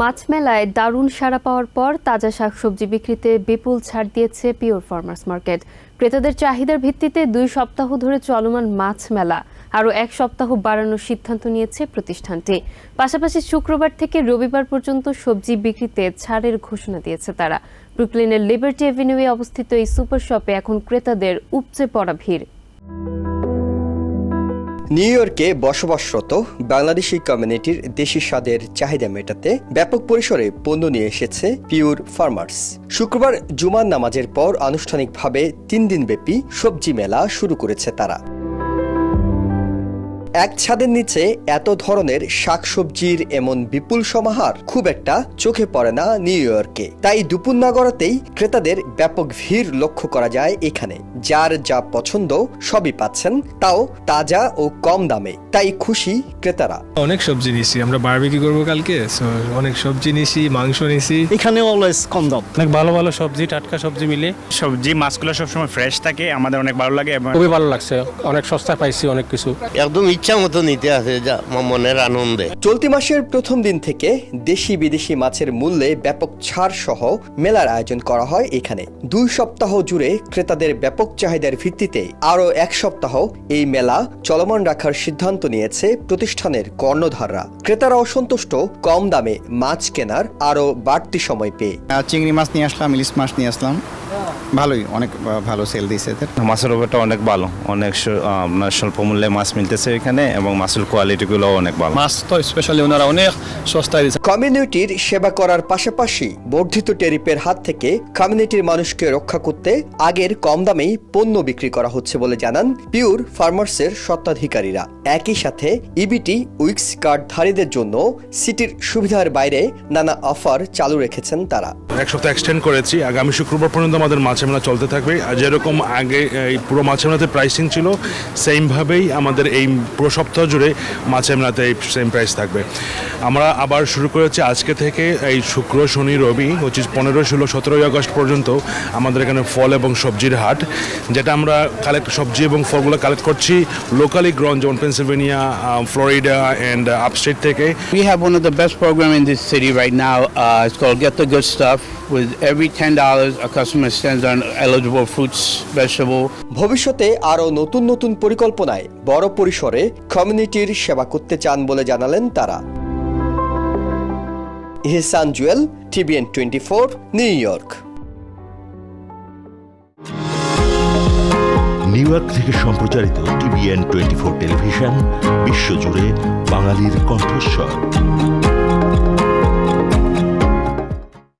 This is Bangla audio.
মাছ মেলায় দারুণ সাড়া পাওয়ার পর তাজা শাকসবজি বিক্রিতে বিপুল ছাড় দিয়েছে পিওর ফার্মার্স মার্কেট। ক্রেতাদের চাহিদার ভিত্তিতে দুই সপ্তাহ ধরে চলমান মাছ মেলা আরও এক সপ্তাহ বাড়ানোর সিদ্ধান্ত নিয়েছে প্রতিষ্ঠানটি। পাশাপাশি শুক্রবার থেকে রবিবার পর্যন্ত সবজি বিক্রিতে ছাড়ের ঘোষণা দিয়েছে তারা। ব্রুকলিনের লিবার্টি অ্যাভিনিউয়ে অবস্থিত এই সুপার শপে এখন ক্রেতাদের উপচে পড়া ভিড়। নিউ ইয়র্কে বসবাসরত বাংলাদেশি কমিউনিটির দেশি স্বাদের চাহিদা মেটাতে ব্যাপক পরিসরে পণ্য নিয়ে এসেছে পিওর ফার্মার্স। শুক্রবার জুমার নামাজের পর আনুষ্ঠানিকভাবে তিন দিনব্যাপী সবজি মেলা শুরু করেছে তারা। এক ছাদের নিচে এত ধরনের শাকসবজির এমন বিপুল সমাহার খুব একটা চোখে পড়ে না নিউ ইয়র্কে। তাই দুপুর না গড়াতেই ক্রেতাদের ব্যাপক ভিড় লক্ষ্য করা যায় এখানে। যার যা পছন্দ সবই পাচ্ছেন তাও তাজা ও কম দামে। তাই খুশি ক্রেতারা। অনেক সবজি নিছি আমরা বারবিকি করব কালকে অনেক সবজি নিছি মাংস নিছি। এখানে অলওয়েজ কম দাম। অনেক ভালো ভালো সবজি টাটকা সবজি মিলে। সবজি মাছগুলো সবসময় ফ্রেশ থাকে আমাদের অনেক ভালো লাগে এবং খুবই ভালো লাগছে অনেক সস্তা পাইছি অনেক কিছু। একদম ইচ্ছা মতো নিতে আছে যা মনের আনন্দে। চলতি মাসের প্রথম দিন থেকে দেশি বিদেশি মাছের মূল্যে ব্যাপক ছাড় সহ মেলার আয়োজন করা হয় এখানে। দুই সপ্তাহ জুড়ে ক্রেতাদের ব্যাপক চাহিদার ভিত্তিতে আরও এক সপ্তাহ এই মেলা চলমান রাখার সিদ্ধান্ত নিয়েছে প্রতিষ্ঠানের কর্ণধাররা। ক্রেতারা অসন্তুষ্ট কম দামে মাছ কেনার আরও বাড়তি সময় পেয়ে। চিংড়ি মাছ নিয়ে আসলাম ইলিশ মাছ নিয়ে আসলাম। ভালোই অনেক ভালো সেল দিয়েছে এদের। মাছের ব্যাপারটা অনেক ভালো অনেক আপনার স্বল্প মূল্যে মাছ মিলতেছে এখানে এবং মাছের কোয়ালিটিগুলো অনেক ভালো। মাছ তো স্পেশালি ওনারা অনেক সস্তায় দিচ্ছে কমিউনিটির সেবা করার পাশাপাশি বর্ধিত টেরিপের হাত থেকে কমিউনিটির মানুষকে রক্ষা করতে আগের কম দামেই পণ্য বিক্রি করা হচ্ছে বলে জানান পিওর ফার্মার্সের স্বত্বাধিকারীরা। একই সাথে ইবিটি উইক্স কার্ডধারীদের জন্য সিটির সুবিধার বাইরে নানা অফার চালু রেখেছেন তারা। এক সপ্তাহ এক্সটেন্ড করেছি। আগামী শুক্রবার পর্যন্ত আমাদের মাছের মেলা চলতে থাকবে আর যেরকম আগে এই পুরো মাছের মেলাতে প্রাইসিং ছিল সেমভাবেই আমাদের এই পুরো সপ্তাহ জুড়ে মাছের মেলাতে এই সেম প্রাইস থাকবে আমরা আবার শুরু করেছি আজকে থেকে এই শুক্র শনি রবি হচ্ছে পনেরো ষোলো সতেরোই আগস্ট পর্যন্ত আমাদের এখানে ফল এবং সবজির হাট যেটা আমরা কালেক্ট সবজি এবং ফলগুলো কালেক্ট করছি লোকালি গ্রন যেমন পেনসিলভেনিয়া ফ্লোরিডা অ্যান্ড আপস্টেট থেকে We have one of the best programs in this city right now. Uh, it's called Get the Good Stuff. With every ten dollars, a customer eligible fruits, vegetable. ভবিষ্যতে আরও নতুন নতুন পরিকল্পনায় বড় পরিসরে কমিউনিটির সেবা করতে চান বলে জানালেন তারা। Ihsan Jewel TVN twenty four New York. New York থেকে সম্প্রচারিত টিভিএন টোয়েন্টি ফোর টেলিভিশন বিশ্বজুড়ে বাঙালির কণ্ঠস্বর।